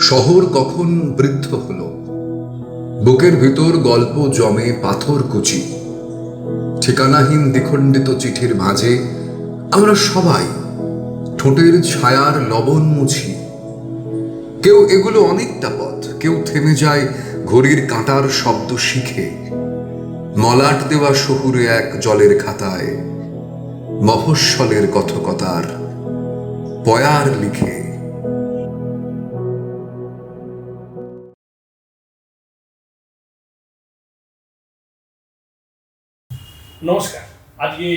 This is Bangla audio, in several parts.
শহর কখন বৃদ্ধ হলো? বুকের ভিতর গল্প জমে পাথর কুচি। ঠিকানাহীন দ্বিখণ্ডিত চিঠির মাঝে আমরা সবাই ঠোঁটের ছায়ার লবণ মুছি। কেউ এগুলো অনেকটা পথ, কেউ থেমে যায় ঘড়ির কাঁটার শব্দ শিখে। মলাট দেওয়া শহুরে এক জলের খাতায় মফস্বলের কথকতার পয়ার লিখে। নমস্কার। আজকে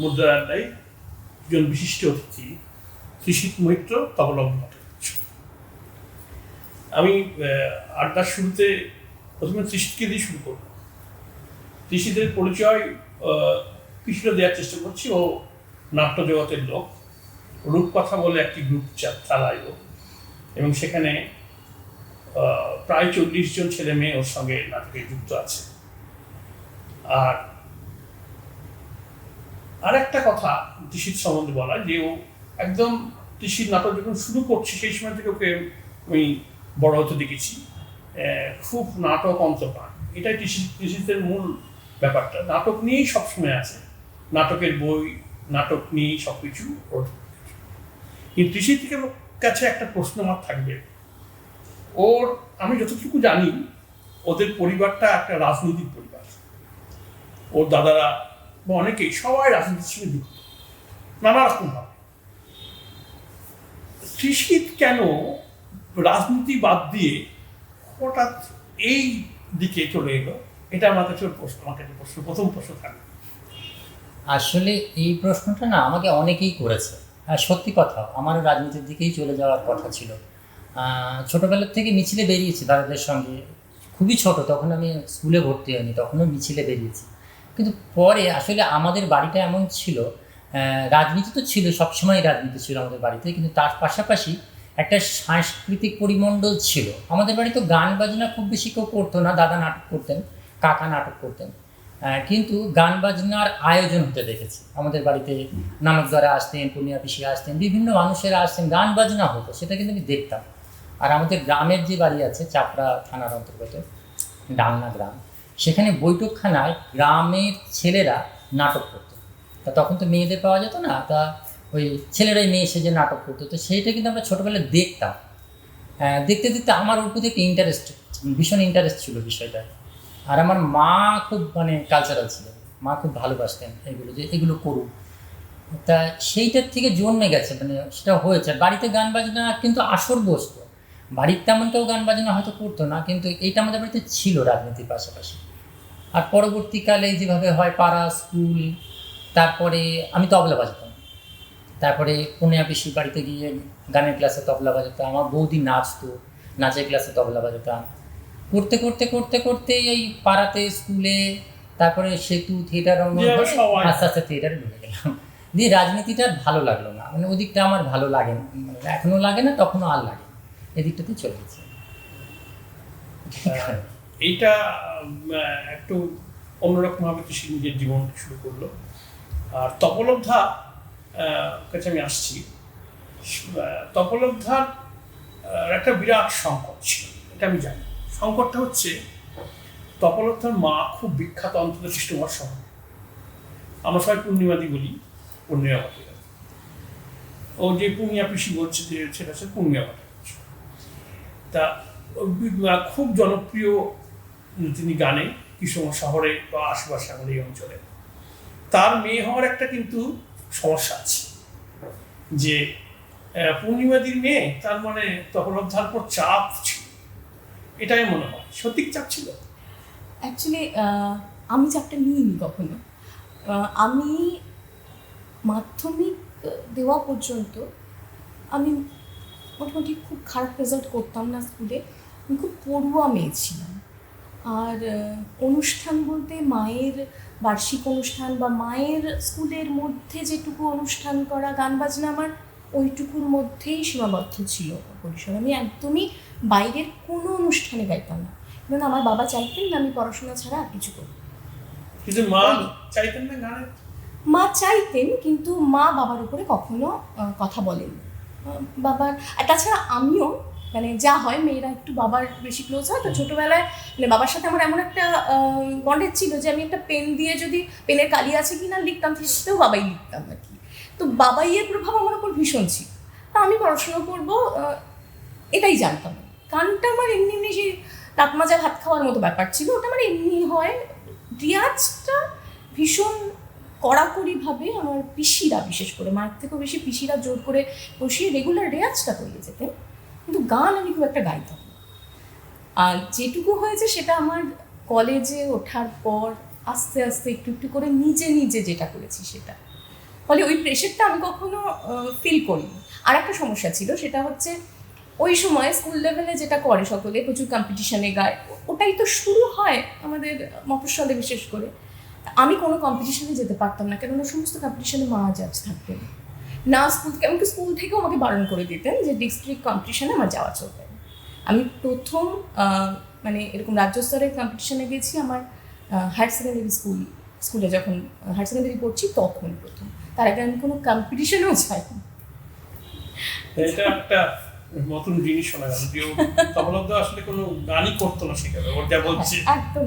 মুদ্রা আড্ডায় একজন বিশিষ্ট অতিথি, কৃষিত মৈত্র তবলম আমি আড্ডার শুরুতে প্রথমে কৃষিতকে দিয়ে শুরু করব। কৃষিদের পরিচয় কিছুটা দেওয়ার চেষ্টা করছি। ও নাট্য জগতের লোক। রূপকথা বলে একটি গ্রুপ চালায় এবং সেখানে প্রায় চল্লিশ জন ছেলে মেয়ে ওর সঙ্গে নাটকে যুক্ত আছে। আর আর একটা কথা ঋষির সম্বন্ধে বলা যে ও একদম ঋষির নাটক যখন শুরু করছে, সেই সময় থেকে ওকে আমি বড় হতে দেখেছি। খুব নাটক অন্তপান এটাই ঋষি ঋষিদের মূল ব্যাপারটা। নাটক নিয়েই সবসময় আছে। নাটকের বই, নাটক নিয়েই সব কিছু ওর। কিন্তু ঋষি থেকে কাছে একটা প্রশ্ন আমার থাকবে। ওর, আমি যতটুকু জানি, ওদের পরিবারটা একটা রাজনৈতিক পরিবার। ওর দাদারা বা অনেকেই সবাই রাজনীতির সঙ্গে যুক্ত। নানা রকম ভাবে। কৃষিত কেন রাজনীতি বাদ দিয়ে হঠাৎ এই দিকে চলে এলো? এটা আমার কাছে প্রশ্ন আমার কাছে প্রশ্ন, প্রথম প্রশ্ন থাকবে আসলে এই প্রশ্নটা না আমাকে অনেকেই করেছে। হ্যাঁ সত্যি কথা, আমারও রাজনীতির দিকেই চলে যাওয়ার কথা ছিল। ছোটবেলার থেকে মিছিলে বেরিয়েছি দাদাদের সঙ্গে। খুবই ছোট, তখন আমি স্কুলে ভর্তি হয়নি, তখনও মিছিলে বেরিয়েছি। কিন্তু পরে আসলে আমাদের বাড়িটা এমন ছিল রাজনীতি তো ছিল, সবসময় রাজনীতি ছিল আমাদের বাড়িতে, কিন্তু তার পাশাপাশি একটা সাংস্কৃতিক পরিমণ্ডল ছিল। আমাদের বাড়িতে গান বাজনা খুব বেশি কেউ করতো না, দাদা নাটক করতেন, কাকা নাটক করতেন। কিন্তু গান বাজনার আয়োজন হতে দেখেছি। আমাদের বাড়িতে নানক দ্বারা আসতেন পূর্ণিমা পিসি আসতেন, বিভিন্ন মানুষেরা আসতেন, গান বাজনা হতো, সেটা কিন্তু আমি দেখতাম। আর আমাদের গ্রামের যে বাড়ি আছে, চাপড়া থানার অন্তর্গত, ডালনা গ্রাম সেখানে বৈঠকখানায় গ্রামের ছেলেরা নাটক করতো। তা তখন তো মেয়েদের পাওয়া যেত না তা ওই ছেলেরাই মেয়ে এসে যে নাটক করতো। তো সেইটা কিন্তু আমরা ছোটোবেলায় দেখতাম। আহ, দেখতে দেখতে আমার ওর প্রতি একটা ইন্টারেস্ট ভীষণ ইন্টারেস্ট ছিল বিষয়টা। আর আমার মা খুব মানে কালচারাল ছিল। মা খুব ভালোবাসতেন এগুলো যে এগুলো করুক। তা সেইটার থেকে জন্মে গেছে মানে সেটা হয়েছে। বাড়িতে গান বাজনা কিন্তু আসর বসতো। বাড়ির তেমন কেউ গান বাজনা হয়তো করতো না কিন্তু এইটা আমাদের বাড়িতে ছিল রাজনীতির পাশাপাশি। আর পরবর্তীকালে যেভাবে হয় পাড়া স্কুল তারপরে আমি তবলা বাজাতাম। তারপরে পুনিয়া পিসির বাড়িতে গিয়ে গানের ক্লাসে তবলা বাজাতাম আমার বৌদি নাচতো নাচের ক্লাসে তবলা বাজাতাম। করতে করতে করতে করতে এই পাড়াতে স্কুলে তারপরে সেতু থিয়েটার আস্তে আস্তে থিয়েটারে ঢুকে গেলাম। দিয়ে রাজনীতিটা আর ভালো লাগল না। মানে ওদিকটা আমার ভালো লাগে না। মানে এখনও লাগে না তখনও আর লাগে এদিকটাতে চলেছে। এইটা একটু অন্যরকমভাবে কৃষি নিজের জীবন শুরু করল। আর তপলব্ধা কাছে আমি আসছি। তপলব্ধার একটা বিরাট সংকট ছিল, এটা আমি জানি। সংকটটা হচ্ছে, তপলব্ধার মা খুব বিখ্যাত অন্তত খ্রিস্টমাস শহর আমরা সবাই পূর্ণিমাদি বলি, পূর্ণিমা ভট্টাচার্য ও যে পূর্ণিমা পিসি বলছে যে সেটা হচ্ছে পূর্ণিমা ভট্টাচার্য তা খুব জনপ্রিয় তিনি গানে কৃষ্ণ শহরে বা আশেপাশে আমাদের এই অঞ্চলে। তার মেয়ে হওয়ার একটা কিন্তু সমস্যা আছে, যে পূর্ণিমাদির মেয়ে তার মানে তখন অধ্যার পর চাপ ছিল। এটাই মনে হয়। সঠিক চাপ ছিল? অ্যাকচুয়ালি আমি চাপটা নিইনি কখনো। আমি মাধ্যমিক দেওয়া পর্যন্ত আমি মোটামুটি খুব খারাপ রেজাল্ট করতাম না স্কুলে আমি খুব পড়ুয়া মেয়ে ছিলাম। আর অনুষ্ঠান বলতে মায়ের বার্ষিক অনুষ্ঠান বা মায়ের স্কুলের মধ্যে যেটুকু অনুষ্ঠান করা গান বাজনা আমার ওইটুকুর মধ্যেই সীমাবদ্ধ ছিল পরিসর। আমি একদমই বাইরের কোনো অনুষ্ঠানে গাইতাম না। কারণ আমার বাবা চাইতেন না আমি পড়াশোনা ছাড়া আর কিছু করি কিন্তু মা চাইতেন না গানে? মা চাইতেন কিন্তু মা বাবার উপরে কখনো কথা বলেননি। আহ, বাবার তাছাড়া আমিও মানে যা হয় মেয়েরা একটু বাবার বেশি ক্লোজ হয়। তো ছোটবেলায় মানে বাবার সাথে আমার এমন একটা বন্ডেজ ছিল যে আমি একটা পেন দিয়ে যদি পেনের কালি আছে কি না লিখতাম সেটাও বাবাই লিখতাম আর কি। তো বাবাইয়ের প্রভাব আমার উপর ভীষণ ছিল। তা আমি পড়াশোনা করব এটাই জানতাম। গানটা আমার এমনি এমনি সেই তাপমাজা ভাত খাওয়ার মতো ব্যাপার ছিল ওটা আমার এমনি হয়। রিয়াজটা ভীষণ কড়াকড়িভাবে আমার পিসিরা বিশেষ করে মায়ের থেকেও বেশি পিসিরা জোর করে বসিয়ে রেগুলার রেয়াজটা করিয়ে যেতেন। কিন্তু গান আমি খুব একটা গাইতাম আর যেটুকু হয়েছে সেটা আমার কলেজে ওঠার পর আস্তে আস্তে একটু একটু করে নিজে নিজে যেটা করেছি সেটা। ফলে ওই প্রেশারটা আমি কখনো ফিল করিনি। আর একটা সমস্যা ছিল, সেটা হচ্ছে ওই সময় স্কুল লেভেলে যেটা করে সকলে, প্রচুর কম্পিটিশনে গায়, ওটাই তো শুরু হয় আমাদের মফস্বলে বিশেষ করে। আমি কোনো কম্পিটিশনে যেতে পারতাম না, কেননা সমস্ত কম্পিটিশনে মা জাজ থাকতেন। না স্কুল থেকে এমনকি স্কুল থেকেও আমাকে বারণ করে দিতেন যে ডিস্ট্রিক্ট কম্পিটিশনে আমার যাওয়া চলবে। আমি প্রথম মানে এরকম রাজ্য স্তরের কম্পিটিশনে গেছি আমার হায়ার সেকেন্ডারি স্কুল স্কুলে যখন হায়ার সেকেন্ডারি পড়ছি তখন প্রথম। তার আগে আমি কোনো কম্পিটিশনেও যাইনি। এটা একটা নতুন জিনিস শোনা গেল যে ও তবলব্ধ আসলে কোনো গানই করতো না সেখানে ওর যা বলছে। একদম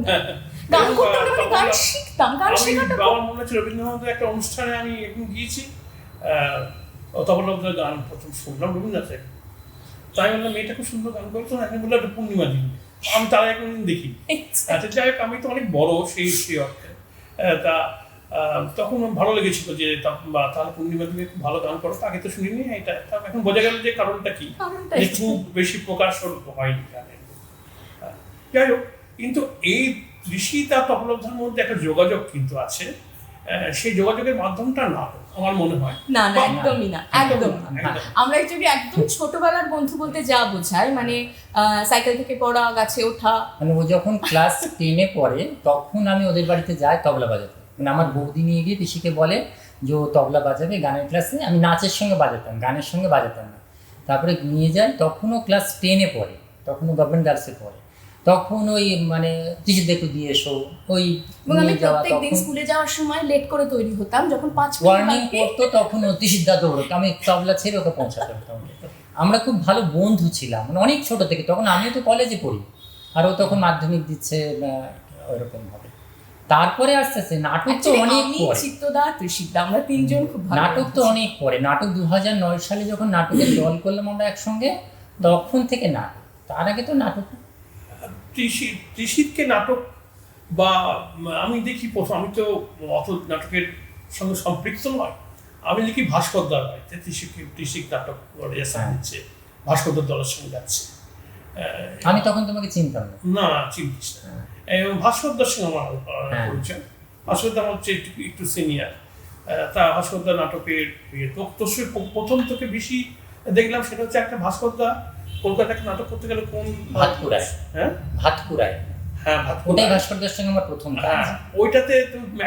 গান করতাম না, মানে গান শিখতাম গান শেখাটা আমার মনে হচ্ছে রবীন্দ্রনাথের একটা অনুষ্ঠানে আমি একদিন গিয়েছি তবলব্ধের গান প্রথম শুনলাম রবীন্দ্রনাথের। তাই বললাম মেয়েটা খুব সুন্দর গান করতো আমি বললাম একটা পূর্ণিমা দিন। আমি তারা একদিন দেখি আচ্ছা। যাই হোক আমি তো অনেক বড় সেই সেই অর্থে। তা তখন ভালো লেগেছিল যে তাহলে পূর্ণিমা দিনে খুব ভালো গান করো। আগে তো শুনিনি এটা। এখন বোঝা গেল যে কারণটা কি? যে খুব বেশি প্রকাশ হয়নি গানের আহ, যাই হোক কিন্তু এই ঋষি তার তপলব্ধার মধ্যে একটা যোগাযোগ কিন্তু আছে। সেই যোগাযোগের মাধ্যমটা নাটক আমার মনে হয়। না না একদমই না একদম না আমরা অ্যাকচুয়ালি একদম ছোটবেলার বন্ধু বলতে যা বোঝায় মানে সাইকেল থেকে পড়া গাছে ওঠা। মানে ও যখন ক্লাস টেনে পড়ে তখন আমি ওদের বাড়িতে যাই তবলা বাজাতে। মানে আমার বৌদি নিয়ে গিয়ে পিসিকে বলে যে ও তবলা বাজাবে গানের ক্লাসে আমি নাচের সঙ্গে বাজাতাম গানের সঙ্গে বাজাতাম না। তারপরে নিয়ে যাই তখনও ক্লাস টেনে পড়ে তখনও গভর্নমেন্ট গার্লসে পড়ে। তখন ওই মানে টিচারদের একটু দিয়ে এসো ওই আমি নিয়ে প্রত্যেক দিন স্কুলে যাওয়ার সময় লেট করে তৈরি হতাম যখন পাঁচ ওয়ার্নিং করতো তখন দৌড়তো আমি তবলা ছেড়ে ওকে পৌঁছাতে হতো আমরা খুব ভালো বন্ধু ছিলাম মানে অনেক ছোট থেকে তখন আমিও তো কলেজে পড়ি আর ও তখন মাধ্যমিক দিচ্ছে ওইরকম তারপরে আস্তে আস্তে নাটক তো অনেক চিত্তদা আমরা তিনজন খুব ভালো নাটক তো অনেক পরে নাটক দু হাজার নয় সালে যখন নাটকের দল করলাম আমরা একসঙ্গে তখন থেকে নাটক। তার আগে তো নাটক ত্রিশি ত্রিশিতকে নাটক বা আমি দেখি প্রথম আমি তো অত নাটকের সঙ্গে সম্পৃক্ত নয়। আমি দেখি ভাস্করদার বাড়িতে ত্রিশিক ত্রিশিক নাটক হ্যাঁ। দিচ্ছে ভাস্করদার দলের সঙ্গে যাচ্ছে। আমি তখন তোমাকে চিনতাম না। না চিনতিস না। এবং ভাস্করদার সঙ্গে আমার হ্যাঁ। পরিচয়। ভাস্করদা আমার হচ্ছে একটু একটু সিনিয়র তা ভাস্করদা নাটকের ইয়ে, প্রথম তোকে বেশি দেখলাম সেটা হচ্ছে একটা ভাস্করদা কলকাতায় একটা নাটক করতে গেলে কোন ভাতকুড়ায়। হ্যাঁ? ভাতকুড়ায়। হ্যাঁ ওটাই। ভাস্করদের সঙ্গে আমার প্রথম কাজ। হ্যাঁ ওইটাতে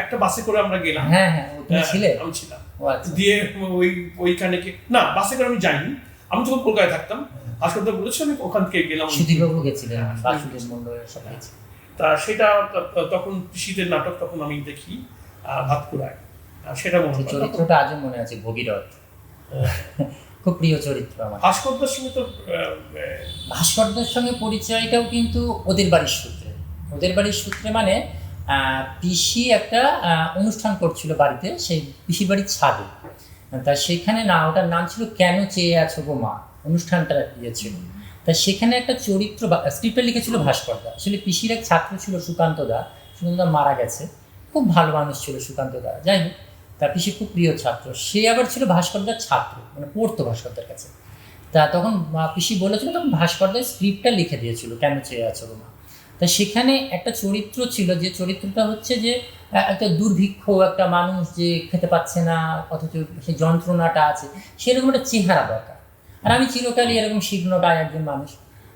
একটা বাসে করে আমরা গেলাম। হ্যাঁ হ্যাঁ তুমি হ্যাঁ, ছিলে? আমি ছিলাম। আচ্ছা। দিয়ে ওই ওইখানে কি না বাসে করে আমি যাইনি। আমি তখন কলকাতায় থাকতাম ভাস্করদা বলেছে আমি ওখান থেকে গেলাম। সুধীরবাবু গেছিলেন হ্যাঁ, বাসুদেব মন্ডলের সব গেছিলেন তা সেটা তখন শীতের নাটক তখন আমি দেখি ভাতকুড়ায়। সেটা মনে চরিত্রটা আজও মনে আছে ভগীরথ। খুব প্রিয় চরিত্র আমার। ভাস্করদার সঙ্গে তো ভাস্করদের সঙ্গে পরিচয়টাও কিন্তু ওদের বাড়ির সূত্রে। ওদের বাড়ির সূত্রে মানে পিসি একটা অনুষ্ঠান করছিল বাড়িতে সেই পিসির বাড়ির ছাদে। তা সেখানে না ওটার নাম ছিল কেন চেয়ে আছো গো মা? অনুষ্ঠানটা ইয়ে ছিল। তা সেখানে একটা চরিত্র স্ক্রিপ্টটা লিখেছিল ভাস্করদা আসলে পিসির এক ছাত্র ছিল সুকান্ত দা সুকান্ত দা মারা গেছে। খুব ভালো মানুষ ছিল সুকান্ত দা। যাই হোক তার পিসি খুব প্রিয় ছাত্র। সে আবার ছিল ভাস্করদার ছাত্র মানে পড়তো ভাস্করদার কাছে। তা তখন পিসি বলেছিল, তখন ভাস্করদার স্ক্রিপ্টটা লিখে দিয়েছিল, কেন চেয়ে আছো গো মা তা সেখানে একটা চরিত্র ছিল, যে চরিত্রটা হচ্ছে যে একটা দুর্ভিক্ষ, একটা মানুষ যে খেতে পাচ্ছে না, অথচ সেই যন্ত্রণাটা আছে, সেরকম একটা চেহারা দরকার। আর আমি চিরকালই এরকম শীঘ্রটায় একজন মানুষ।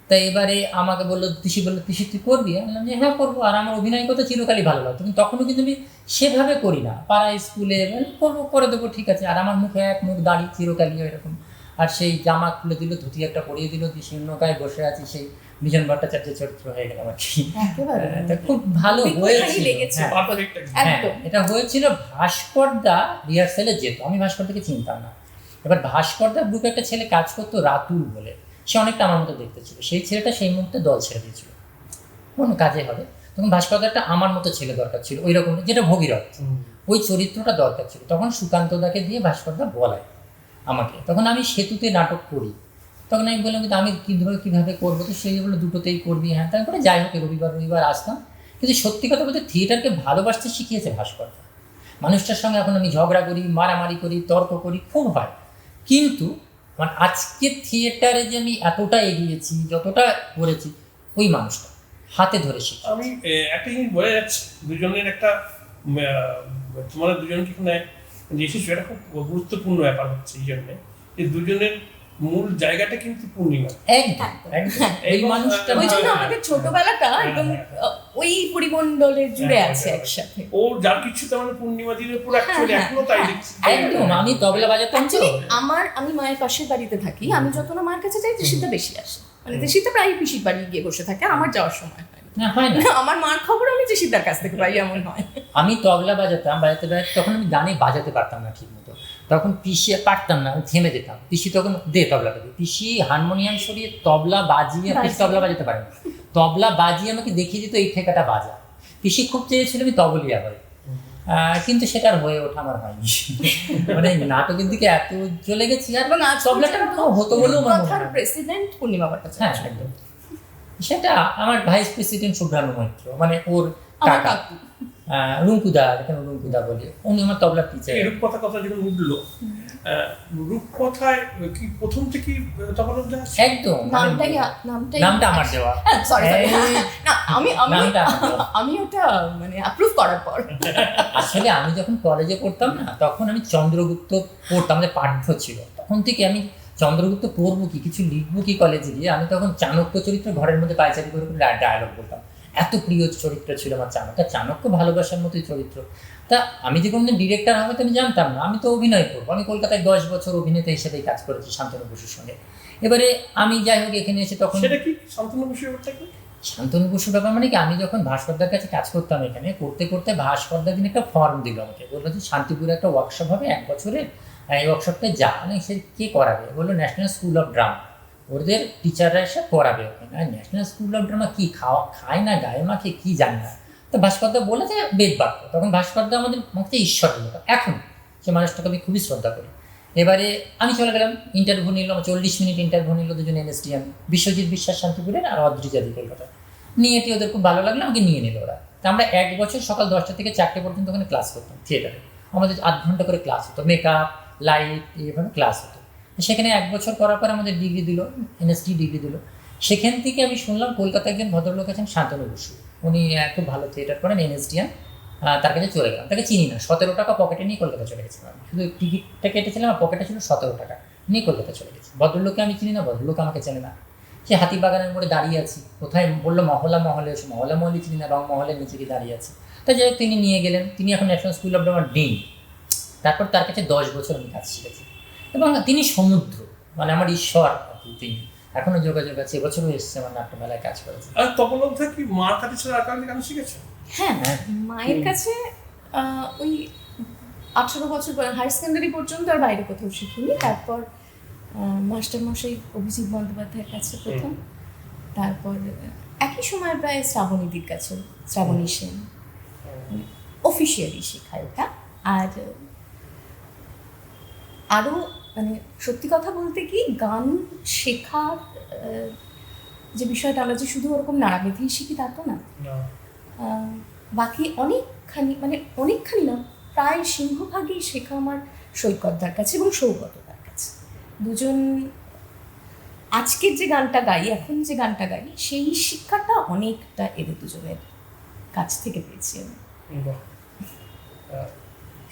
তাই এবারে আমাকে বলল তিসি বলল তিসি তুই করবি? আমি বললাম যে হ্যাঁ করব। আর আমার অভিনয় করতে চিরকালই ভালো লাগতো। কিন্তু তখনও কিন্তু আমি সেভাবে করি না। পাড়ায় স্কুলে করব করে দেবো ঠিক আছে। আর আমার মুখে এক মুখ দাঁড়িয়ে চিরকালই এরকম। আর সেই জামা খুলে দিল ধুতি একটা পরিয়ে দিল দিয়ে শূন্য গায়ে বসে আছি সেই বিজন ভট্টাচার্যের চরিত্র হয়ে গেলাম আর কি তা খুব ভালো হয়েছিল। হ্যাঁ। হ্যাঁ। এটা হয়েছিল ভাস্করদা রিহার্সেলে যেত। আমি ভাস্করদাকে চিনতাম না। এবার ভাস্করদা গ্রুপে একটা ছেলে কাজ করতো রাতুল বলে। সে অনেকটা আমার মতো দেখতে ছিল। সেই ছেলেটা সেই মুহূর্তে দল ছেড়ে দিয়েছিল। কোনো কাজে হবে। তখন ভাস্কর একটা আমার মতো ছেলে দরকার ছিল ওই রকম যেটা ভগীরথ। ওই চরিত্রটা দরকার ছিল। তখন সুকান্তদাকে দিয়ে ভাস্করদা বলায় আমাকে। তখন আমি সেতুতে নাটক করি। তখন আমি বললাম কিন্তু আমি কীভাবে কীভাবে করব? তো সেই বলে দুটোতেই করবি। হ্যাঁ তারপরে যাই হোক রবিবার রবিবার আসতাম। কিন্তু সত্যি কথা বলতে থিয়েটারকে ভালোবাসতে শিখিয়েছে ভাস্কর মানুষটার সঙ্গে এখন আমি ঝগড়া করি মারামারি করি তর্ক করি খুব হয়। কিন্তু মানে আজকে থিয়েটারে যে আমি এতটা এগিয়েছি, যতটা করেছি, ওই মানুষটা হাতে ধরে শিখি আমি একটা জিনিস বলে যাচ্ছি, দুজনের একটা তোমাদের দুজনকে এখানে যে এটা খুব গুরুত্বপূর্ণ ব্যাপার হচ্ছে এই জন্যে, যে দুজনের মূল জায়গাটা কিন্তু পূর্ণিমা একদম। এই মানুষটা ওই জন্য হ্যাঁ, আমাদের ছোটবেলাটা হ্যাঁ, একদম হ্যাঁ। ওই পরিমণ্ডলে জুড়ে হ্যাঁ, আছে হ্যাঁ, একসাথে। ও যার কিছু তেমন পূর্ণিমা দিনের পুরো অ্যাকচুয়ালি হ্যাঁ, এখনও তাই হ্যাঁ, দেখছি। একদম। আমি তবলা বাজাতাম তো আমার আমি মায়ের পাশের বাড়িতে থাকি। আমি যত না মায়ের কাছে যাই দেশিদা বেশি আসে। মানে দেশিদা প্রায় পিসির বাড়ি গিয়ে বসে থাকে আমার যাওয়ার সময় হয়। হয় আমার মার খবর আমি দেশিদার কাছ থেকে পাই এমন হয়। আমি তবলা বাজাতাম বাজাতে বাজাতে তখন আমি গানে বাজাতে পারতাম না ঠিক তখন পিসি পারতাম না থেমে যেতাম। পিসি তখন দে তবলাটা দে পিসি হারমোনিয়াম সরিয়ে তবলা বাজিয়ে পিসি তবলা বাজাতে পারে না তবলা বাজিয়ে আমাকে দেখিয়ে দিত এই ঠেকাটা বাজা। পিসি খুব চেয়েছিল আমি তবলিয়া আহ, কিন্তু সেটা আর হয়ে ওঠা আমার হয়নি। মানে নাটকের দিকে এত চলে গেছি আর আজ তবলাটা হতো বলেও আমার মনে হয়। প্রেসিডেন্ট পূর্ণিমা হ্যাঁ ভট্টাচার্য একদম। সেটা আমার ভাইস প্রেসিডেন্ট শুভ্রানু মৈত্র মানে ওর কাকা। রুঙ্কুদা এখানে রুঙ্কুদা বলি। উনি আমার তবলা টিচার রূপকথা কথা যখন উঠল রূপকথায় কি প্রথম থেকে আছে একদম। নামটাই নামটাই। নামটা আমার দেওয়া। সরি না আমি আমি নামটা। আমি ওটা মানে অ্যাপ্রুভ করার পর। আসলে আমি যখন কলেজে পড়তাম না তখন আমি চন্দ্রগুপ্ত পড়তাম আমাদের পাঠ্য ছিল। তখন থেকে আমি চন্দ্রগুপ্ত পড়ব কি কিছু লিখব কি কলেজে গিয়ে আমি তখন চাণক্য চরিত্র ঘরের মধ্যে পায়চারি করে ডায়লগ বলতাম। এত প্রিয় চরিত্র ছিল আমার চাণক্য। চাণক্য ভালোবাসার মতোই চরিত্র। তা আমি যে কোনোদিন ডিরেক্টর হবে তো আমি জানতাম না। আমি তো অভিনয় করব। আমি কলকাতায় দশ বছর অভিনেতা হিসেবেই কাজ করেছি শান্তনু বসুর সঙ্গে। এবারে আমি যাই হোক এখানে এসে তখন সেটা কি? শান্তনু বসু ব্যাপারটা শান্তনু বসু ব্যাপার মানে কি? আমি যখন ভাস্করদার কাছে কাজ করতাম এখানে করতে করতে ভাস্করদার দিন একটা ফর্ম দিল আমাকে। বলল যে শান্তিপুরে একটা ওয়ার্কশপ হবে এক বছরের এই ওয়ার্কশপটা যা। মানে সে কে করাবে? বলল ন্যাশনাল স্কুল অফ ড্রামা ওদের টিচাররা এসে পড়াবে ওখানে। আর ন্যাশনাল স্কুল অফ ড্রামা কি খাওয়া, খায় না, গায়ে মাখে কী জানে না? তো ভাস্করদা বলে যে, বেদ বাক্য। তখন ভাস্করদা আমাদের মধ্যে ঈশ্বর মতো এখন সে মানুষটাকে আমি খুবই শ্রদ্ধা করি। এবারে আমি চলে গেলাম ইন্টারভিউ নিল চল্লিশ মিনিট ইন্টারভিউ নিল দুজন এনএসডিএম বিশ্বজিৎ বিশ্বাস, শান্তিপুরের আর অদ্রিজাদি কলকাতা নিয়ে এটি ওদের খুব ভালো লাগল, আমাকে নিয়ে নিল ওরা। তা আমরা এক বছর সকাল দশটা থেকে চারটে পর্যন্ত ওখানে ক্লাস করতাম থিয়েটারে আমাদের আধ ঘণ্টা করে ক্লাস হতো। মেকআপ লাইট এইভাবে ক্লাস হতো। সেখানে এক বছর করার পর আমাদের ডিগ্রি দিল এনএসডি ডিগ্রি দিল। সেখান থেকে আমি শুনলাম কলকাতায় একজন ভদ্রলোক আছেন শান্তনু বসু। উনি খুব ভালো থিয়েটার করেন এনএসডিএম তার কাছে চলে গেলাম। তাকে চিনি না। সতেরো টাকা পকেটে নিয়ে কলকাতা চলে গেছিলাম। শুধু টিকিটটা কেটেছিলাম আর পকেটে ছিল সতেরো টাকা। নিয়ে কলকাতা চলে গেছি। ভদ্রলোককে আমি চিনি না, ভদ্রলোক আমাকে চেনে না। সে হাতিবাগানের মোড়ে দাঁড়িয়ে আছি। কোথায়? বলল মহলা মহলে এসে। মহলা মহলে চিনি না, রং মহলের নিচে গিয়ে দাঁড়িয়ে আছে। তাই যাই তিনি নিয়ে গেলেন। তিনি এখন ন্যাশনাল স্কুল অফ ডিন তারপর তার কাছে দশ বছর আমি কাজ শিখেছি। এবং তিনি সমুদ্র মানে আমার ঈশ্বর তিনি। এখনও যোগাযোগ আছে এবছরও এসছে আমার নাট্যমেলায় কাজ করেছে। আর তপলব্ধ কি মার কাছে ছিল আর কারণে গান শিখেছে? হ্যাঁ হ্যাঁ। মায়ের কাছে ওই আঠারো বছর হায়ার সেকেন্ডারি পর্যন্ত আর বাইরে কোথাও শিখিনি। তারপর মাস্টার মশাই অভিজিৎ বন্দ্যোপাধ্যায়ের কাছে প্রথম। তারপর একই সময় প্রায় শ্রাবণীদির কাছে শ্রাবণী সেন। অফিসিয়ালি শেখায় ওটা। আর আরও মানে সত্যি কথা বলতে কি গান শেখার যে বিষয়টা আমরা যে শুধু ওরকম নাড়া বেঁধেই শিখি তা তো না। বাকি অনেকখানি মানে অনেকখানি না প্রায় সিংহভাগই শেখা আমার সৈকতদার কাছে এবং সৌগতদার কাছে। দুজন আজকের যে গানটা গাই এখন যে গানটা গাই সেই শিক্ষাটা অনেকটা এদের দুজনের কাছ থেকে পেয়েছি আমি।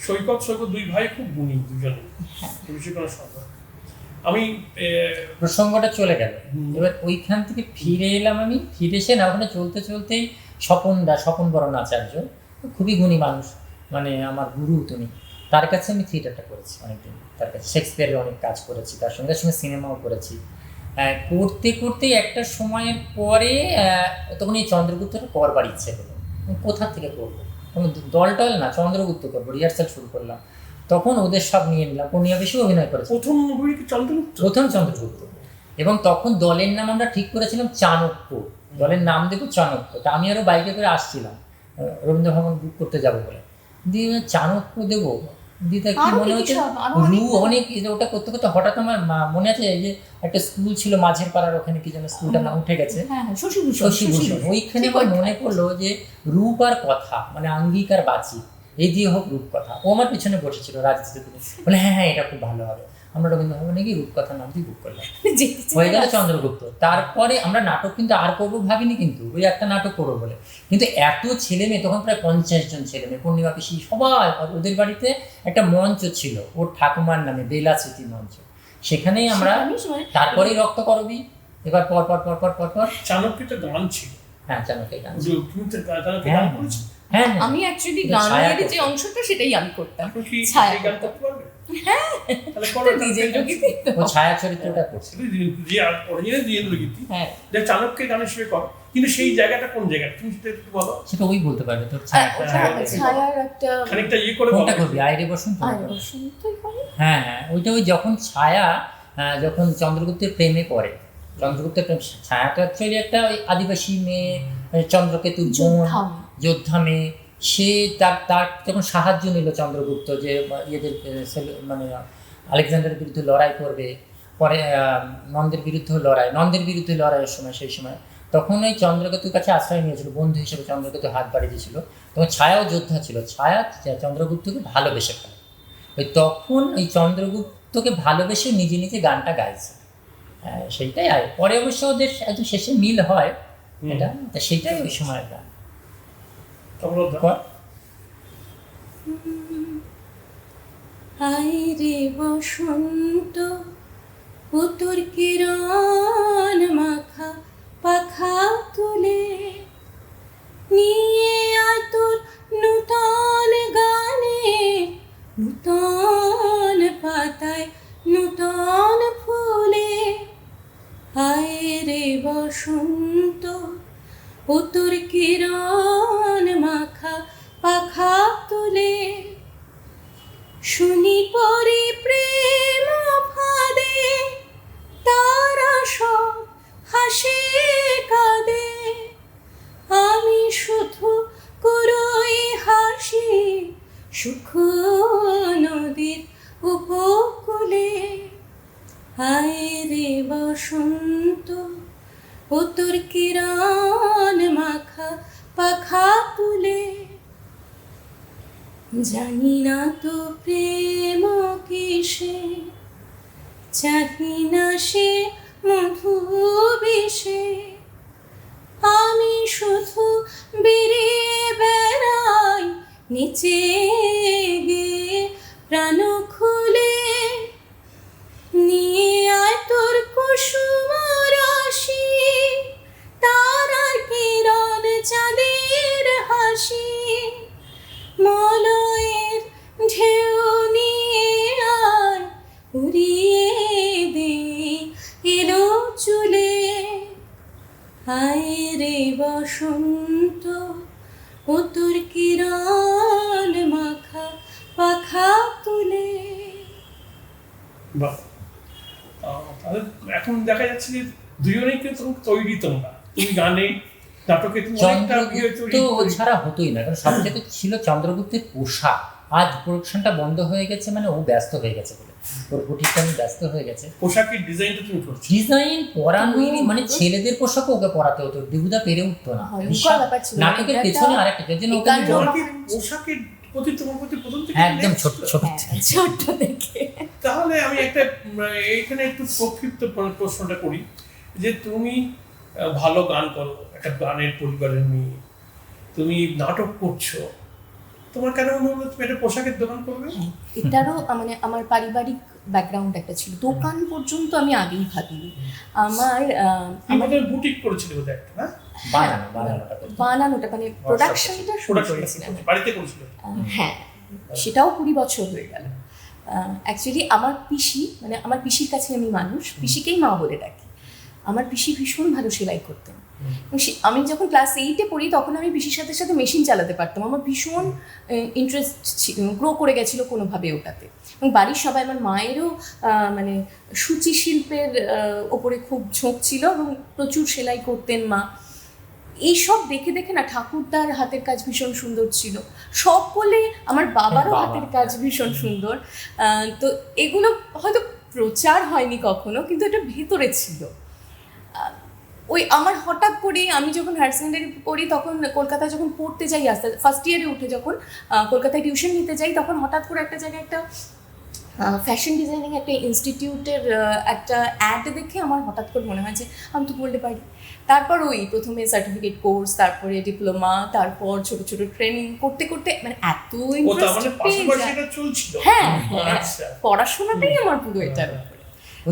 সৈকত সৈকত দুই ভাই খুব গুণী দুজনে। হ্যাঁ। কোনো সন্দেহ আমি প্রসঙ্গটা চলে গেল। এবার ওইখান থেকে ফিরে এলাম আমি। ফিরে এসে না ওখানে চলতে চলতেই স্বপন দা স্বপন বরণ আচার্য খুবই গুণী মানুষ মানে আমার গুরু তুমি তার কাছে আমি থিয়েটারটা করেছি অনেকদিন। তার কাছে শেক্সপিয়ারের অনেক কাজ করেছি তার সঙ্গে সঙ্গে সিনেমাও করেছি। করতে করতে একটা সময়ের পরে তখন এই চন্দ্রগুপ্তটা করবার ইচ্ছে হলো কোথা থেকে করব? কোনো দল টল না চন্দ্রগুপ্ত করব রিহার্সাল শুরু করলাম। তখন ওদের সব নিয়ে নিলাম পূর্ণিয়া বেশি অভিনয় করেছে। প্রথম চন্দ্রগুপ্ত? প্রথম চন্দ্রগুপ্ত। এবং তখন দলের নাম আমরা ঠিক করেছিলাম চাণক্য। দলের নাম দেবো চাণক্য। তা আমি আরও বাইকে করে আসছিলাম রবীন্দ্র ভবন বুক করতে যাব বলে। দিয়ে চাণক্য দেবো দিদা কি মনে হচ্ছে? রু অনেক- ওটা করতে করতে হঠাৎ আমার মনে আছে যে একটা স্কুল ছিল মাঝের পাড়ার ওখানে কি যেন স্কুলটা না উঠে গেছে? হ্যাঁ হ্যাঁ শশীভূষণ ওইখানে আমার মনে পড়ল যে রূপ আর কথা মানে আঙ্গিক আর বাচি এই দিয়ে হোক রূপ কথা। ও আমার পিছনে বসেছিল রাজনীতি বলে হ্যাঁ হ্যাঁ এটা খুব ভালো হবে। আমরা রবীন্দ্র ভবনে গিয়ে রূপকথার নাম দিয়ে বুক করলাম। হয়ে গেল চন্দ্রগুপ্ত। তারপরে আমরা নাটক কিন্তু আর করব ভাবিনি কিন্তু ওই একটা নাটক করব বলে। কিন্তু এত ছেলে মেয়ে তখন প্রায় পঞ্চাশ জন ছেলে মেয়ে পূর্ণিমা পিসি সবাই ওদের বাড়িতে একটা মঞ্চ ছিল ওর ঠাকুমার নামে বেলা স্মৃতি মঞ্চ। সেখানেই আমরা তারপরেই রক্ত করবি। এবার পর পর পর পর পর পর। চাণক্যটা গান ছিল। হ্যাঁ চাণকের গান হ্যাঁ গান হ্যাঁ হ্যাঁ। আমি অ্যাকচুয়ালি গানের যে অংশটা সেটাই আমি করতাম। আপনি কি ছায়া ও ছায়া চরিত্রটা করছে যে অরিজিনাল হ্যাঁ। যে চাণক্যের গান হিসেবে করো। কিন্তু সেই জায়গাটা কোন জায়গা তুমি সেটা একটু বলো। সেটা ওই বলতে পারবে তোর ছায়া ছায়া হ্যাঁ, করছে। ছায়ার একটা খানিকটা ইয়ে করে কোনটা করবি? আইরে বসুন তো? আর বসন্তই করে হ্যাঁ হ্যাঁ ওইটা ওই যখন ছায়া যখন চন্দ্রগুপ্তের প্রেমে পড়ে চন্দ্রগুপ্তের প্রেম ছায়াটা অ্যাকচুয়ালি একটা ওই আদিবাসী মেয়ে চন্দ্রকেতু বোন। যোদ্ধা মেয়ে। সে তার তার যখন সাহায্য নিল চন্দ্রগুপ্ত যে ইয়েদের মানে আলেকজান্ডারের বিরুদ্ধে লড়াই করবে। পরে নন্দের বিরুদ্ধে লড়াই নন্দের বিরুদ্ধে লড়াইয়ের সময় সেই সময়। তখন ওই চন্দ্রকেতুর কাছে আশ্রয় নিয়েছিল বন্ধু হিসেবে চন্দ্রকেতু হাত বাড়িয়ে দিয়েছিল। তখন ছায়াও যোদ্ধা ছিল। ছায়া চন্দ্রগুপ্তকে ভালোবেসে ফেলে। ওই তখন ওই চন্দ্রগুপ্তকে ভালোবেসে নিজে নিজে গানটা গাইছে। হ্যাঁ, সেইটাই। আর পরে অবশ্য ওদের একদম শেষে মিল হয়। এটা তা সেইটাই ওই সময়ের গান। কর। আইরে বসন্ত পুতুর কিরণ মাখা পাখা তুলে নিয়ে আয় তোর নূতন গানে নূতন পাতায় নূতন ফুলে আইরে বসন্ত পুতুর কিরণ মাখা, পাখা তুলে। শুনি পরে প্রেম ফাঁদে, তারা সব হাসে কাঁদে। আমি শুধু করই হাসি, সুখ নদীর উপকূলে। হায় রে বসন্ত ও তোর কিরণ মাখা পাখা তুলে জানি না তো প্রেম কিসে চাহি না সে মধু বিষে। আমি শুধু বেরিয়ে বেড়াই নিচে গিয়ে প্রাণ খুলে। নিয়ে আয় তোর কুসুম রাশি তারার কিরণ চাঁদের হাসি। মলয়ের ঢেউ নিয়ে আয় উড়িয়ে দে এলো চুলে। হায় রে বসন্ত ও তোর কিরণ মাখা পাখা তুলে। বাহ। এখন দেখা যাচ্ছে যে দুজনেই কিন্তু তৈরি তোমরা। তুমি গানে নাটকে তুমি অনেকটা ও ছাড়া হতোই না কারণ সবচেয়ে ছিল চন্দ্রগুপ্তের পোশাক। আজ প্রোডাকশনটা বন্ধ হয়ে গেছে মানে ও ব্যস্ত হয়ে গেছে বলে। ওর বুটিকটা আমি ব্যস্ত হয়ে গেছে। পোশাকের ডিজাইনটা তুমি করছ। ডিজাইন পরানোই মানে ছেলেদের পোশাক ওকে পরাতে হতো দিগুদা পেরে উঠতো না। ছিল। নাটকের পেছনে একটা আরেকটা যার জন্য ওকে পোশাকের প্রতি তোমার প্রতি প্রথম থেকে একদম নেশ ছোট ছোট হ্যাঁ, দেখে তাহলে আমি একটা উম, এইখানে একটু প্রক্ষিপ্ত প্রশ্নটা করি। যে তুমি ভালো গান করো একটা গানের পরিবারের মেয়ে। তুমি নাটক করছ। তোমার কেন মনে হলো তুমি একটা পোশাকের দোকান করবে? এটারও মানে আমার পারিবারিক ব্যাকগ্রাউন্ড একটা ছিল। দোকান পর্যন্ত আমি আগেই ভাবিনি। আমার বোধহয় বুটিক করেছিলে বোধহয় একটা না? বানানো বানানোটা মানে প্রোডাকশনটা শুরু করেছিলাম। বাড়িতে করেছিলে? হ্যাঁ সেটাও কুড়ি বছর হয়ে গেল। অ্যাকচুয়ালি আমার পিসি মানে আমার পিসির কাছে আমি মানুষ। পিসিকেই মা বলে ডাকি। আমার পিসি ভীষণ ভালো সেলাই করতেন। আমি যখন ক্লাস এইটে পড়ি তখন আমি পিসির সাথে সাথে মেশিন চালাতে পারতাম। আমার ভীষণ ইন্টারেস্ট গ্রো করে গেছিল কোনোভাবে ওটাতে। এবং বাড়ির সবাই আমার মায়েরও মানে সূচি শিল্পের ওপরে খুব ঝোঁক ছিল এবং প্রচুর সেলাই করতেন মা। এইসব দেখে দেখে না ঠাকুরদার হাতের কাজ ভীষণ সুন্দর ছিল। সকলে আমার বাবারও হাতের কাজ ভীষণ সুন্দর। তো এগুলো হয়তো প্রচার হয়নি কখনো কিন্তু এটা ভেতরে ছিল। ওই আমার হঠাৎ করে আমি যখন হায়ার সেকেন্ডারি পড়ি তখন কলকাতায় যখন পড়তে যাই আস্তে ফার্স্ট ইয়ারে উঠে যখন কলকাতায় টিউশন নিতে যাই তখন হঠাৎ করে একটা জায়গায় একটা ফ্যাশন ডিজাইনিং একটা ইনস্টিটিউটের একটা অ্যাড দেখে আমার হঠাৎ করে মনে হয় যে আমি তো বলতে পারি। তারপর ওই প্রথমে সার্টিফিকেট কোর্স তারপরে ডিপ্লোমা তারপর ছোট ছোট ট্রেনিং করতে করতে মানে এত মানে ইন্টারেস্ট যায়। হ্যাঁ হ্যাঁ আচ্ছা। পড়াশোনাটাই আমার পুরো এটার উপরে। ও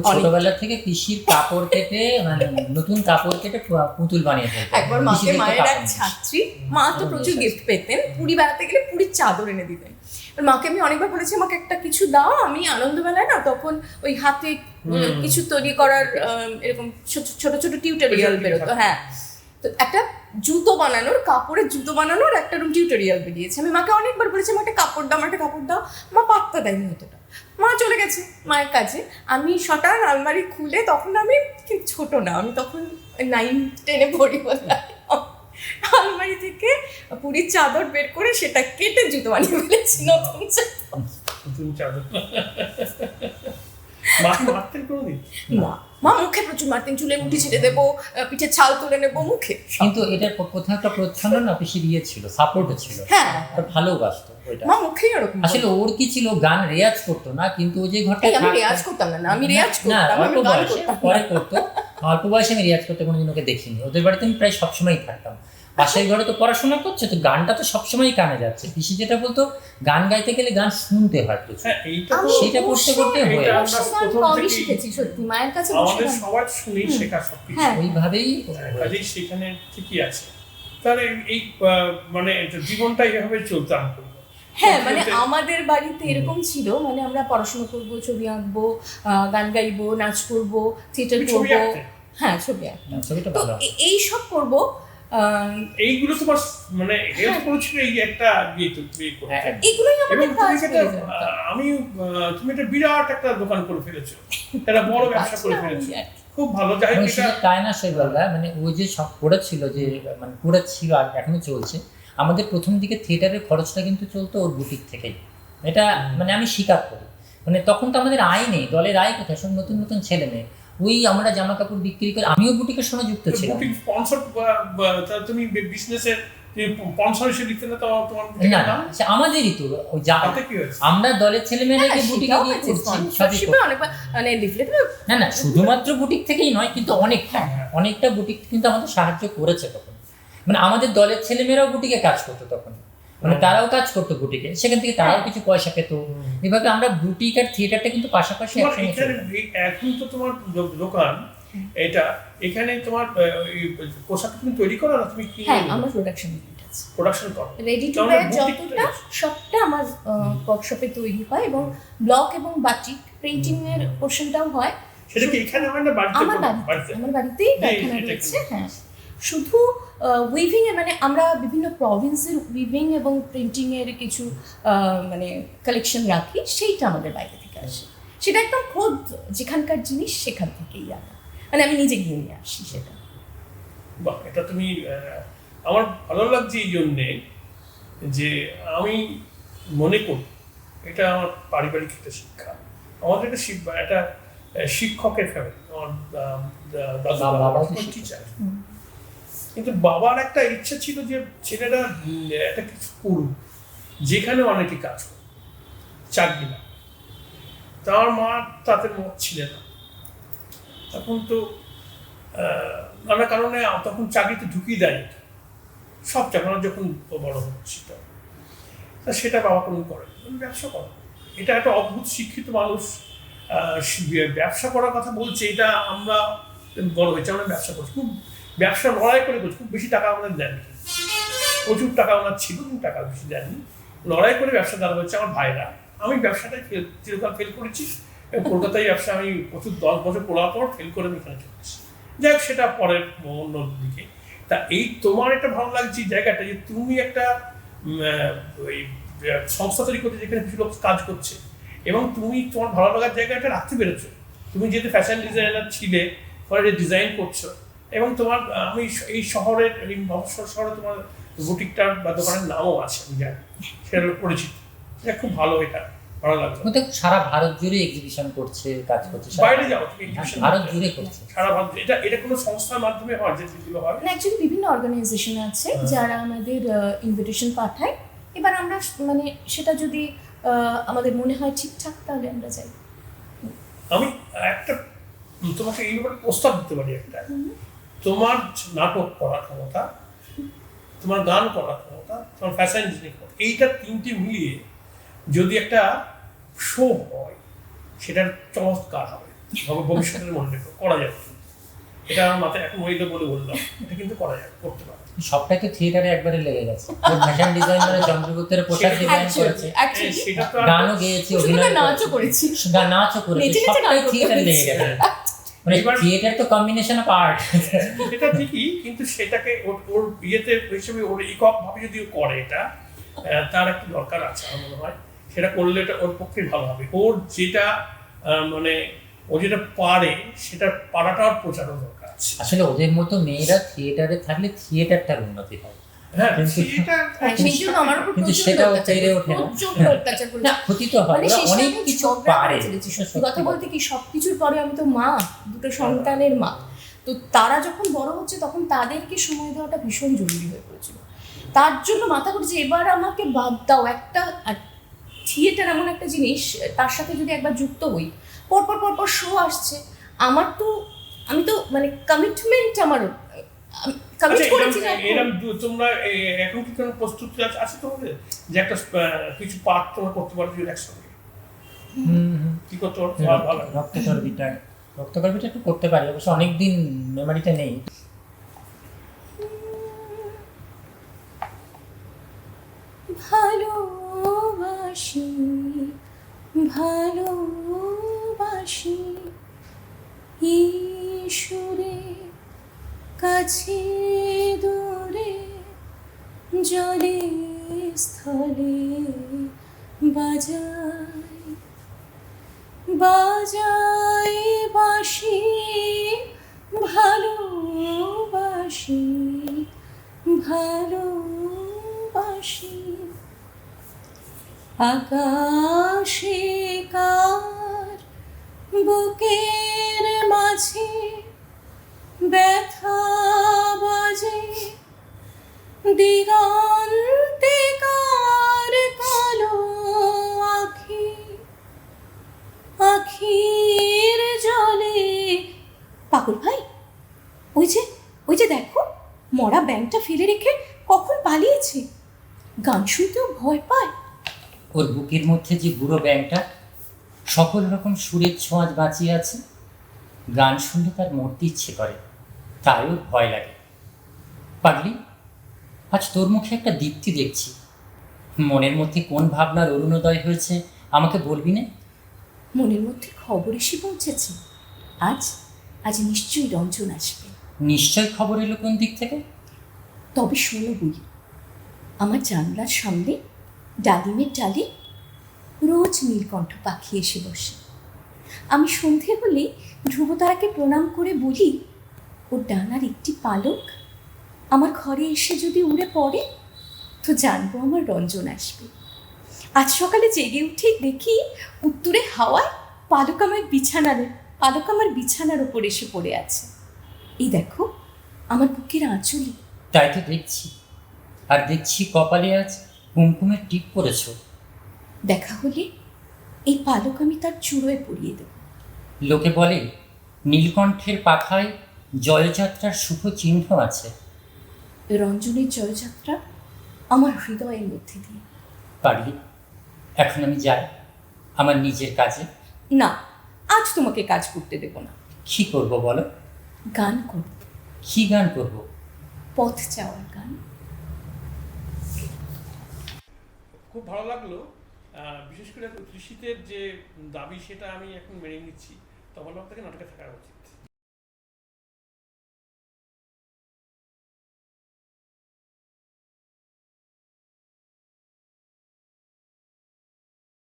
ছোটবেলা থেকে পিসির কাপড় কেটে মানে নতুন কাপড় কেটে পুতুল বানিয়ে একবার মাকে মায়ের এক ছাত্রী মা তো প্রচুর গিফট পেতেন পুরী বেড়াতে গেলে পুরীর চাদর এনে দিতেন। মাকে আমি অনেকবার বলেছি আমাকে একটা কিছু দাও আমি আনন্দবেলায় না তখন ওই হাতে কিছু তৈরি করার এরকম ছোট ছোট ছোট টিউটোরিয়াল বেরোতো হ্যাঁ। তো একটা জুতো বানানোর কাপড়ের জুতো বানানোর একটা রুম টিউটোরিয়াল বেরিয়েছে। আমি মাকে অনেকবার বলেছি আমার একটা কাপড় দাও আমার একটা কাপড় দাও। মা পাত্তা দেয়নি অতটা। মা চলে গেছে মায়ের কাছে আমি শটান আলমারি খুলে তখন আমি ছোট না আমি তখন নাইন টেনে পড়ি বললাম আলমারি থেকে পুরীর চাদর বের করে সেটা কেটে জুতো বানিয়ে ফেলেছি নতুন চাদর। নতুন চাদর। মাকে মারতেন কোনোদিন? মা মা মুখে প্রচুর মারতেন চুলের মুঠি ছেড়ে দেবো পিঠে ছাল তুলে নেব মুখে। কিন্তু এটার কোথাও একটা প্রচ্ছন্ন না ইয়ে ছিল সাপোর্টও ছিল। হ্যাঁ। ভালোবাসতো মা মুখেই ওরকম আসলে ওর কি ছিল? গান রেয়াজ করতো না কিন্তু ও যে ঘরটা আমি রেয়াজ করতাম না আমি রেয়াজ করতাম আমি গান করতাম। পরে করতো। অল্প বয়সে আমি রেয়াজ করতে কোনোদিন ওকে দেখিনি। ওদের বাড়িতে আমি প্রায় সবসময়ই থাকতাম। পাশের ঘরে তো পড়াশোনা করছে তো গানটা তো সবসময়ই কানে যাচ্ছে। পিসি যেটা বলতো গান গাইতে গেলে গান শুনতে হয় প্রচুর। হ্যাঁ এইটা আমি তো সেটা করতে করতে হয়ে শিখেছি সত্যি মায়ের কাছে আমাদের সবার শুনেই শেখা সবকিছু হ্যাঁ। ওইভাবেই কাজেই সেখানে ঠিকই আছে। তাহলে এই মানে জীবনটা চলতে আরম্ভ হ্যাঁ মানে আমাদের বাড়িতে এরকম ছিল মানে আমরা পড়াশোনা করব ছবি আঁকবো আহ, গান গাইবো নাচ করব থিয়েটার করব। হ্যাঁ ছবি আঁকতাম। তো এই সব করব এইগুলো তোমার মানে হেল্প করেছিল এই একটা করতে হ্যাঁ, এগুলোই আমাদের কাজ হয়ে আমি তুমি একটা বিরাট একটা দোকান করে ফেলেছো। একটা বড় ব্যবসা করে আচ্ছা, ফেলেছো। খুব ভালো যাই এটা তাই না শৈবালদা মানে ও যে সব করেছিল যে মানে করেছিল আর এখনও চলছে আমাদের প্রথম দিকে থিয়েটারের খরচটা কিন্তু চলতো ওর বুটিক থেকেই। এটা মানে আমি স্বীকার করি। মানে তখন তো আমাদের আয় নেই দলের আয় কোথায়? সব নতুন নতুন ছেলে মেয়ে। ওই আমরা জামা কাপড় বিক্রি করে আমিও বুটিকের সঙ্গে যুক্ত ছিলাম। বুটিক স্পন্সর তুমি বিজনেসের আমাদেরই তো। আমরা দলের ছেলে মেয়েরা হ্যাঁ, বুটিকে গিয়ে মানে না না শুধুমাত্র বুটিক থেকেই নয় কিন্তু অনেকটা হ্যাঁ। অনেকটা বুটিক কিন্তু আমাদের সাহায্য করেছে তখন। মানে আমাদের দলের ছেলেমেয়েরাও বুটিকে কাজ করতো তখন। মানে। তারাও কাজ করতো বুটিকে সেখান থেকে তারাও কিছু পয়সা পেত। এভাবে আমরা বুটিক আর থিয়েটারটা কিন্তু পাশাপাশি এখানে তো তোমার দোকান এটা এখানে তোমার পোশাক তুমি তৈরি করো না? তুমি কি হ্যাঁ আমার প্রোডাকশন ইউনিট প্রোডাকশন করো। রেডি টু ওয়্যার যতটা সবটা আমার ওয়ার্কশপে তৈরি হয় এবং ব্লক এবং বাটিক প্রিন্টিং এর পোর্শনটাও হয়। সেটা কি এখানে হয় না বাড়িতে আমার করো? বাড়িতে বাড়িতে? আমার বাড়িতেই কারখানা রয়েছে হ্যাঁ। শুধু উইভিংয়ে মানে আমরা বিভিন্ন প্রভিন্সের উইভিং এবং প্রিন্টিংয়ের কিছু মানে কালেকশন রাখি সেইটা আমাদের বাইরে থেকে আসে। সেটা একদম খোদ যেখানকার জিনিস সেখান থেকেই আনা। মানে আমি নিজে গিয়ে নিয়ে আসি সেটা। বাহ এটা তুমি আহ, আমার ভালো লাগছে এই জন্যে যে আমি মনে করি এটা আমার পারিবারিক একটা শিক্ষা। আমাদের একটা একটা শিক্ষকের ফ্যামিলি আমার দাদু টিচার কিন্তু বাবার একটা ইচ্ছা ছিল যে ছেলেটা একটা কিছু করুক, যেখানে অনেকে কাজ করে, চাকরি না। তার মা তাতে মত ছিলেন না। তখন তো নানা কারণে তখন চাকরিতে ঢুকিয়ে দেয়। সব চাকরি যখন বড় হচ্ছে। তা সেটা বাবা কোনো করে ব্যবসা করো এটা একটা অদ্ভুত শিক্ষিত মানুষ ব্যবসা করার কথা বলছে, এটা আমরা বড় হয়েছে, আমরা ব্যবসা করছি। খুব ব্যবসা লড়াই করে খুব বেশি টাকা আমাদের দেননি। প্রচুর টাকা ওনার ছিল, কিন্তু টাকা বেশি দেননি। লড়াই করে ব্যবসা দাঁড়া হচ্ছে আমার ভাইরা। আমি ব্যবসাটাই ফেল চিরকাল ফেল করেছি এবং কলকাতায় ব্যবসা আমি প্রচুর দশ বছর পড়ার পর ফেল করে আমি এখানে চলে এসেছি। যাই হোক, সেটা পরের অন্য দিকে। তা এই তোমার একটা ভালো লাগছে জায়গাটা যে তুমি একটা ওই সংস্থা তৈরি করতে যেখানে কিছু লোক কাজ করছে এবং তুমি তোমার ভালো লাগার জায়গাটা রাখতে পেরেছ। তুমি যেহেতু ফ্যাশন ডিজাইনার ছিলে, ফলে ডিজাইন করছ। এবং তোমার আমি এই শহরের এই মফস্বল শহরে তোমার বুটিকটার বা দোকানের নামও আছে আমি জানি সেটা পরিচিত। এটা খুব ভালো এটা ভালো লাগল। সারা ভারত জুড়ে এক্সিবিশন করছে কাজ করছে বাইরে যাও তুমি হ্যাঁ, ভারত জুড়ে করছে। সারা ভারত এটা এটা কোনো সংস্থার মাধ্যমে হয় যে যেগুলো হয়? মানে অ্যাকচুয়ালি বিভিন্ন অর্গানাইজেশন আছে যারা আমাদের ইনভিটেশন পাঠায়। এবার আমরা মানে সেটা যদি আমাদের মনে হয় ঠিকঠাক তাহলে আমরা যাই। আমি একটা তোমাকে এই ব্যাপারে প্রস্তাব দিতে পারি একটা। তোমার নাটক করার ক্ষমতা তোমার গান করার ক্ষমতা তোমার ফ্যাশন ডিজাইনিং ক্ষমতা এইটা তিনটে মিলিয়ে যদি একটা শো হয় সেটার চমৎকার হবে। ভব- ভবিষ্যতের মনে রেখো করা যাবে। এটা আমার মাথায় এখন ওইটা বলে বললাম। এটা কিন্তু করা যাবে করতে পারে। সবটাই তো থিয়েটারে একবারে লেগে গেছে? ফ্যাশন ডিজাইনার চন্দ্রগুপ্তের পোশাক ডিজাইন করেছে গানও গেয়েছে অভিনয় নাচও করেছি। গান নাচও করেছে সবটাই থিয়েটারে লেগে গেছে। মানে থিয়েটার তো কম্বিনেশন অফ আর্ট সেটা ঠিকই কিন্তু সেটাকে ওর ওর ইয়েতে হিসেবে ওর একক ভাবে যদি ও করে এটা তার একটা দরকার আছে আমার মনে হয়। সেটা করলে এটা ওর পক্ষে ভালো হবে। ওর যেটা মানে ও যেটা পারে সেটা পারাটার প্রচারও দরকার আসলে ওদের মতো মেয়েরা থিয়েটারে থাকলে থিয়েটারটার উন্নতি হ্যাঁ। কিন্তু- সেটা ওঠে না। ক্ষতি তো হয় অনেক কিছু পারে। কথা বলতে কি সবকিছুর পরে আমি তো মা দুটো সন্তানের মা। তো তারা যখন বড় হচ্ছে তখন তাদেরকে সময় দেওয়াটা ভীষণ জরুরি হয়ে পড়েছিল। তার জন্য মাথা করেছে এবার আমাকে বাদ দাও। একটা থিয়েটার এমন একটা জিনিস তার সাথে যদি একবার যুক্ত হই পরপর পরপর শো আসছে। আমার তো আমি তো মানে কমিটমেন্ট আমার আচ্ছা তোমরা এখন কি কোনো প্রস্তুতি আছে- আছে তোমাদের? যে একটা কিছু পার্ট তোমরা করতে পারো একসঙ্গে। কি করতে একটু করতে অবশ্য অনেকদিন মেমোরিটা নেই। ভালোবাসি ভালোবাসি ঈশ্বরে কাছে দূরে জলে স্থলে বাজাই বাজাই বাসি ভালোবাসি ভালোবাসি। আকাশে কার বুকের মাঝে ব্যথা বাজে। দিগন্তে কার কালো আখি? আখির জলে। পাগল ভাই, ওই যে ওই যে দেখো, মরা ব্যাংকটা ফেলে রেখে কখন পালিয়েছে? গান শুনতেও ভয় পায়। ওর বুকের মধ্যে যে বুড়ো ব্যাংকটা, সকল রকম সুরের ছোঁয়াচ বাঁচিয়ে আছে। গান শুনলে তার মরতে ইচ্ছে করে। তাই ওর ভয় লাগে। পাগলি আজ তোর মুখে একটা দীপ্তি দেখছি। মনের মধ্যে কোন ভাবনার অরুণোদয় হয়েছে আমাকে বলবি না? মনের মধ্যে খবর এসে পৌঁছেছে। আজ আজ নিশ্চয়ই রঞ্জন আসবে। নিশ্চয় খবর এলো কোন দিক থেকে? তবে শোনো বলি আমার জানলার সামনে ডালিমের ডালে রোজ নীলকণ্ঠ পাখি এসে বসে। আমি সন্ধে হলে ধ্রুবতারাকে প্রণাম করে বলি ওর ডানার একটি পালক আমার ঘরে এসে যদি উড়ে পড়ে তো জানব আমার রঞ্জন আসবে। আজ সকালে জেগে উঠেই দেখি উত্তরে হাওয়ায় পালক আমার বিছানার পালক আমার বিছানার ওপর এসে পড়ে আছে। এই দেখো আমার বুকের আঁচলে। তাই তো দেখছি। আর দেখছি কপালে আজ কুমকুমের টিপ পড়েছ। দেখা হলে এই পালক আমি তার চূড়োয় পরিয়ে দেব। লোকে বলে নীলকণ্ঠের পাখায় জয়যাত্রার শুভ চিহ্ন আছে। রঞ্জনের জয়যাত্রা আমার হৃদয়ের মধ্যে দিয়ে। পারলি এখন আমি যাই আমার নিজের কাজে। না আজ তোমাকে কাজ করতে দেব না। কি করব বলো? গান করব। কি গান করব? পথ চাওয়ার গান। খুব ভালো লাগল। বিশেষ করে কৃষিতের যে দাবি সেটা আমি এখন মেনে নিচ্ছি। তখন থেকে নাটকে থাকা উচিত।